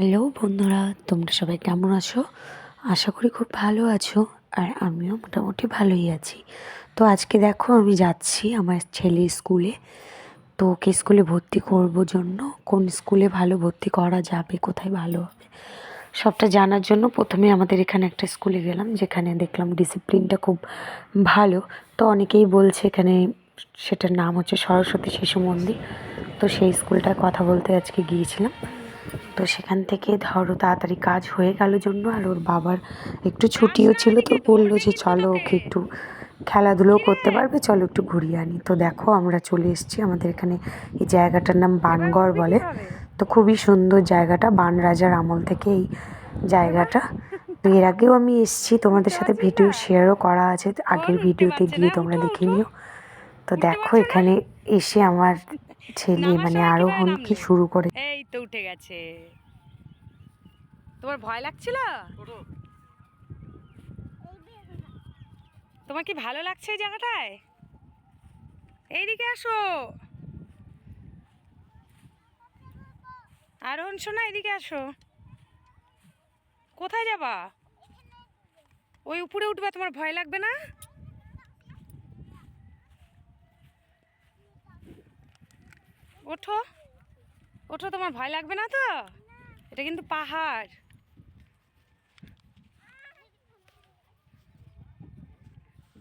Hello বন্ধুরা, তোমরা সবাই কেমন আছো? আশা করি খুব ভালো আছো আর আমিও মোটামুটি ভালোই আছি। তো আজকে দেখো আমি যাচ্ছি আমার ছেলে স্কুলে। তো ওকে স্কুলে ভর্তি করব জন্য, কোন স্কুলে ভালো ভর্তি করা যাবে, কোথায় ভালো হবে, সবটা জানার জন্য প্রথমে আমাদের এখানে একটা স্কুলে গেলাম, যেখানে দেখলাম ডিসিপ্লিনটা খুব ভালো। তো অনেকেই বলছে এখানে সেটার নাম হচ্ছে সরস্বতী শিশু মন্দির। তো সেই স্কুলটায় কথা বলতে আজকে গিয়েছিলাম। তো সেখান থেকে ধরো তাড়াতাড়ি কাজ হয়ে গেল জন্য, আর ওর বাবার একটু ছুটিও ছিল তো বলল যে চলো ওকে একটু খেলাধুলোও করতে পারবে, চলো একটু ঘুরিয়ে আনি। তো দেখো আমরা চলে এসেছি আমাদের এখানে, এই জায়গাটার নাম বানগড় বলে। তো খুবই সুন্দর জায়গাটা, বান রাজার আমল থেকে এই জায়গাটা। তো এর আগেও আমি এসেছি, তোমাদের সাথে ভিডিও শেয়ারও করা আছে, আগের ভিডিওতে গিয়ে তোমরা দেখে নিও। তো দেখো এখানে এসে আমার ছেলে মানে আরোহণ কি শুরু করে তো উঠে গেছে। তোমার ভয় লাগছিল? তোমার কি ভালো লাগছে এই জায়গাটায়? এইদিকে আসো। আরোহণ শোনা এদিকে আসো। কোথায় যাবা? ওই উপরে উঠবে তোমার ভয় লাগবে না? ওঠো। ওঠো তোমার ভয় লাগবে না তো? এটা কিন্তু পাহাড়।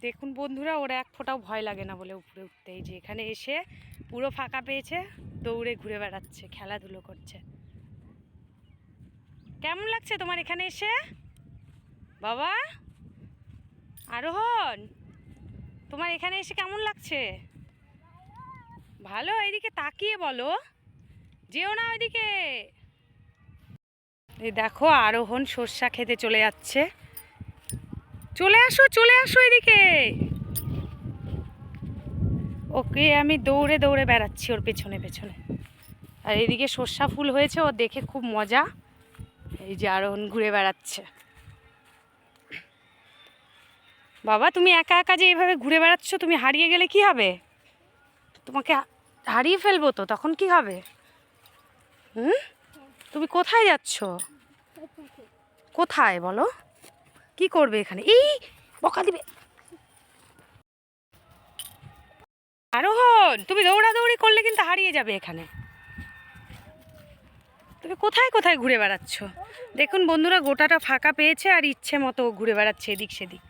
দেখুন বন্ধুরা, ওরা এক ফোঁটাও ভয় লাগে না বলে উপরে উঠতে। এই যে এখানে এসে পুরো ফাঁকা পেয়েছে, দৌড়ে ঘুরে বেড়াচ্ছে, খেলাধুলো করছে। কেমন লাগছে তোমার এখানে এসে? বাবা, আরোহণ, তোমার এখানে এসে কেমন লাগছে? ভালো, এইদিকে তাকিয়ে বলো। যেও না ওইদিকে। এই দেখো আরোহণ সর্ষা খেতে চলে যাচ্ছে। চলে আসো চলে আসো এদিকে। ওকে আমি দৌড়ে দৌড়ে বেড়াচ্ছি ওর পেছনে পেছনে। আর এদিকে সর্ষা ফুল হয়েছে, ও দেখে খুব মজা। এই যে আরোহণ ঘুরে বেড়াচ্ছে। বাবা, তুমি একা একা যে এইভাবে ঘুরে বেড়াচ্ছ, তুমি হারিয়ে গেলে কি হবে? তোমাকে হারিয়ে ফেলব তো, তখন কি হবে? হুম? তুমি কোথায় যাচ্ছ? কোথায় বলো? কি করবে এখানে? এই, বকা দিবে। আরোহণ, তুমি দৌড়াদৌড়ি করলে কিন্তু হারিয়ে যাবে এখানে। তুমি কোথায় কোথায় ঘুরে বেড়াচ্ছ? দেখুন বন্ধুরা, গোটাটা ফাঁকা পেয়েছে আর ইচ্ছে মতো ঘুরে বেড়াচ্ছে এদিক সেদিক।